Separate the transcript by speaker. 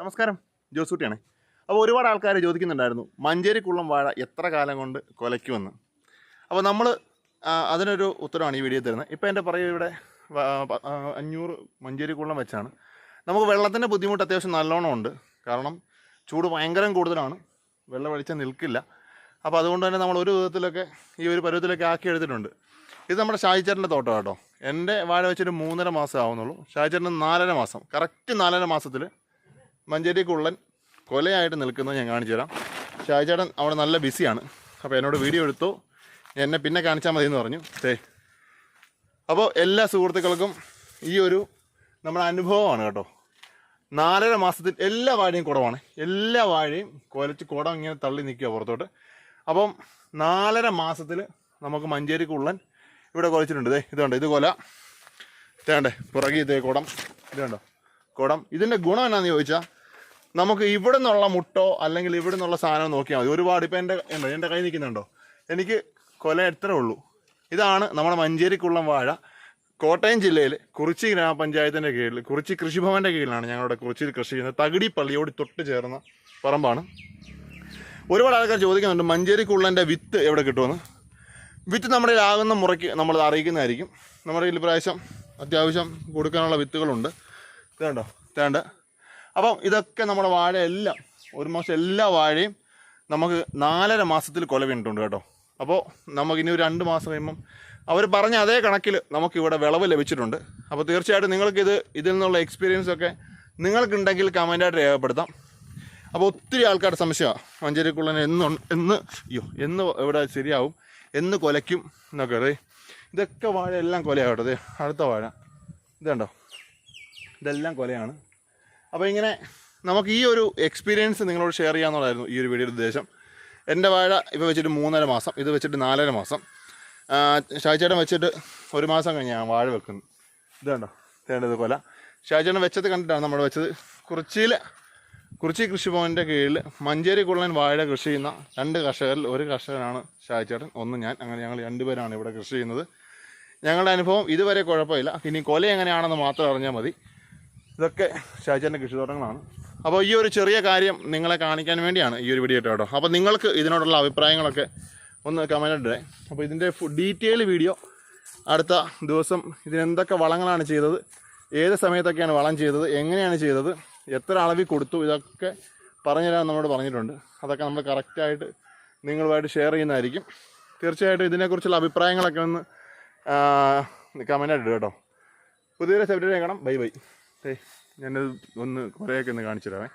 Speaker 1: നമസ്കാരം. ജോസൂട്ടിയാണ്. അപ്പോൾ ഒരുപാട് ആൾക്കാർ ചോദിക്കുന്നുണ്ടായിരുന്നു മഞ്ചേരിക്കുള്ളം വാഴ എത്ര കാലം കൊണ്ട് കൊലയ്ക്കുമെന്ന്. അപ്പോൾ നമ്മൾ അതിനൊരു ഉത്തരമാണ് ഈ വീഡിയോ തരുന്നത്. ഇപ്പോൾ എന്റെ പറയുക ഇവിടെ അഞ്ഞൂറ് മഞ്ചേരി കുള്ളം അഞ്ഞൂറ് മഞ്ചേരിക്കുള്ളം വെച്ചാണ്. നമുക്ക് വെള്ളത്തിന്റെ ബുദ്ധിമുട്ട് അത്യാവശ്യം നല്ലോണം ഉണ്ട്. കാരണം ചൂട് ഭയങ്കരം കൂടുതലാണ്. വെള്ളം വെളിച്ചം നിൽക്കില്ല. അപ്പോൾ അതുകൊണ്ട് തന്നെ നമ്മൾ ഒരു വിധത്തിലൊക്കെ ഈ ഒരു പരുവത്തിലൊക്കെ ആക്കി എടുത്തിട്ടുണ്ട്. ഇത് നമ്മുടെ ഷായിച്ചേട്ടന്റെ തോട്ടം കേട്ടോ. എന്റെ വാഴ വെച്ചിട്ട് മൂന്നര മാസം ആവുന്നുള്ളൂ. ഷായിച്ചേട്ടന് നാലര മാസം. കറക്റ്റ് നാലര മാസത്തിൽ മഞ്ചേരി കുള്ളൻ കൊലയായിട്ട് നിൽക്കുന്നത് ഞാൻ കാണിച്ചു തരാം. ഷാജേട്ടൻ അവിടെ നല്ല ബിസിയാണ്. അപ്പോൾ എന്നോട് വീഡിയോ എടുത്തു. എന്നെ പിന്നെ കാണിച്ചാൽ മതി എന്ന് പറഞ്ഞു. തേ അപ്പോൾ എല്ലാ സുഹൃത്തുക്കൾക്കും ഈ ഒരു നമ്മുടെ അനുഭവമാണ് കേട്ടോ. നാലര മാസത്തിൽ എല്ലാ വാഴയും കുടവാണ്. എല്ലാ വാഴയും കൊലച്ച് കുടം ഇങ്ങനെ തള്ളി നിൽക്കുക പുറത്തോട്ട്. അപ്പം നാലര മാസത്തിൽ നമുക്ക് മഞ്ചേരി കുള്ളൻ ഇവിടെ കുലച്ചിട്ടുണ്ട്. ദേ ഇതുണ്ട് ഇത് കൊല. ഇതേണ്ടേ പുറകെ ഇതേ കുടം. ഇതുണ്ടോ കുടം. ഇതിന്റെ ഗുണം എന്നാന്ന് ചോദിച്ചാൽ നമുക്ക് ഇവിടെ നിന്നുള്ള മുട്ടോ അല്ലെങ്കിൽ ഇവിടെ നിന്നുള്ള സാധനം നോക്കിയാൽ മതി. ഒരുപാട് ഇപ്പം എന്റെ ഉണ്ടോ എന്റെ കൈ നിൽക്കുന്നുണ്ടോ? എനിക്ക് കൊല എത്ര ഉള്ളൂ. ഇതാണ് നമ്മുടെ മഞ്ചേരിക്കുള്ളം വാഴ. കോട്ടയം ജില്ലയിൽ കുറിച്ചി ഗ്രാമപഞ്ചായത്തിന്റെ കീഴിൽ കുറിച്ചി കൃഷിഭവന്റെ കീഴിലാണ് ഞങ്ങളുടെ കുറിച്ചിയിൽ കൃഷി ചെയ്യുന്നത്. തകിടി പള്ളിയോട് തൊട്ട് ചേർന്ന പറമ്പാണ്. ഒരുപാട് ആൾക്കാർ ചോദിക്കുന്നുണ്ട് മഞ്ചേരിക്കുള്ളന്റെ വിത്ത് എവിടെ കിട്ടുമെന്ന്? വിത്ത് നമ്മുടെ ആകുന്ന മുറയ്ക്ക് നമ്മൾ അറിയിക്കുന്നതായിരിക്കും. നമ്മുടെ കയ്യിൽ പ്രാവശ്യം അത്യാവശ്യം കൊടുക്കാനുള്ള വിത്തുകളുണ്ട്. ഇതുണ്ടോ? ഇതേണ്ട. അപ്പം ഇതൊക്കെ നമ്മുടെ വാഴ എല്ലാം മാസം എല്ലാ വാഴയും നമുക്ക് നാലര മാസത്തിൽ കൊല വീണിട്ടുണ്ട് കേട്ടോ. അപ്പോൾ നമുക്ക് ഇനി ഒരു രണ്ട് മാസം കഴിയുമ്പം അവർ പറഞ്ഞ അതേ കണക്കിൽ നമുക്കിവിടെ വിളവ് ലഭിച്ചിട്ടുണ്ട്. അപ്പോൾ തീർച്ചയായിട്ടും നിങ്ങൾക്കിത് ഇതിൽ നിന്നുള്ള എക്സ്പീരിയൻസ് ഒക്കെ നിങ്ങൾക്കുണ്ടെങ്കിൽ കമന്റായിട്ട് രേഖപ്പെടുത്താം. അപ്പോൾ ഒത്തിരി ആൾക്കാരുടെ സംശയമാണ് മഞ്ചേരിക്കുള്ളനെ എന്ന് എന്ന് അയ്യോ എന്ന് ഇവിടെ ശരിയാവും എന്ന് കൊലയ്ക്കും എന്നൊക്കെ അതെ ഇതൊക്കെ വാഴ എല്ലാം കൊലയാകട്ടെ അടുത്ത വാഴ. ഇതുണ്ടോ? ഇതെല്ലാം കൊലയാണ്. അപ്പോൾ ഇങ്ങനെ നമുക്ക് ഈ ഒരു എക്സ്പീരിയൻസ് നിങ്ങളോട് ഷെയർ ചെയ്യാന്നുള്ളതായിരുന്നു ഈ ഒരു വീഡിയോയുടെ ഉദ്ദേശം. എന്റെ വാഴ ഇപ്പോൾ വെച്ചിട്ട് മൂന്നര മാസം ഇത് വെച്ചിട്ട് നാലര മാസം. ഷാജിച്ചേട്ടൻ വെച്ചിട്ട് ഒരു മാസം കഴിഞ്ഞാണ് വാഴ വെക്കുന്നു. ഇത് കണ്ടോ? തേണ്ടത് കൊല? ഷായിച്ചേട്ടൻ വെച്ചത് കണ്ടിട്ടാണ് നമ്മൾ വെച്ചത്. കുറച്ചിയിൽ കുറച്ചി കൃഷി കൃഷിഭവന്റെ കീഴിൽ മഞ്ചേരി കുള്ളൻ വാഴ കൃഷി ചെയ്യുന്ന രണ്ട് കർഷകരിൽ ഒരു കർഷകനാണ് ഷാജിച്ചേട്ടൻ. ഒന്ന് ഞാൻ അങ്ങനെ ഞങ്ങൾ രണ്ടുപേരാണ് ഇവിടെ കൃഷി ചെയ്യുന്നത്. ഞങ്ങളുടെ അനുഭവം ഇതുവരെ കുഴപ്പമില്ല. ഇനി കൊല എങ്ങനെയാണെന്ന് മാത്രം അറിഞ്ഞാൽ മതി. ഇതൊക്കെ ഷാജാന്റെ കൃഷിത്തോട്ടങ്ങളാണ് അപ്പോൾ ഈ ഒരു ചെറിയ കാര്യം നിങ്ങളെ കാണിക്കാൻ വേണ്ടിയാണ് ഈ ഒരു വീഡിയോ കേട്ടോ. അപ്പോൾ നിങ്ങൾക്ക് ഇതിനോടുള്ള അഭിപ്രായങ്ങളൊക്കെ ഒന്ന് കമന്റ് ഇടേ. അപ്പോൾ ഇതിന്റെ ഡീറ്റെയിൽ വീഡിയോ അടുത്ത ദിവസം ഇതിനെന്തൊക്കെ വളങ്ങളാണ് ചെയ്തത് ഏത് സമയത്തൊക്കെയാണ് വളം ചെയ്തത് എങ്ങനെയാണ് ചെയ്തത് എത്ര അളവിൽ കൊടുത്തു ഇതൊക്കെ പറഞ്ഞുതരാൻ നമ്മളോട് പറഞ്ഞിട്ടുണ്ട്. അതൊക്കെ നമ്മൾ കറക്റ്റായിട്ട് നിങ്ങളുമായിട്ട് ഷെയർ ചെയ്യുന്നതായിരിക്കും. തീർച്ചയായിട്ടും ഇതിനെക്കുറിച്ചുള്ള അഭിപ്രായങ്ങളൊക്കെ ഒന്ന് കമന്റായിട്ട് ഇടുക കേട്ടോ. പുതിയൊരു സെപ്റ്റേറ്റ് കാണാം. ബൈ ബൈ ഞാനത് ഒന്ന് കുറേയൊക്കെ ഒന്ന് കാണിച്ചു തരാമേ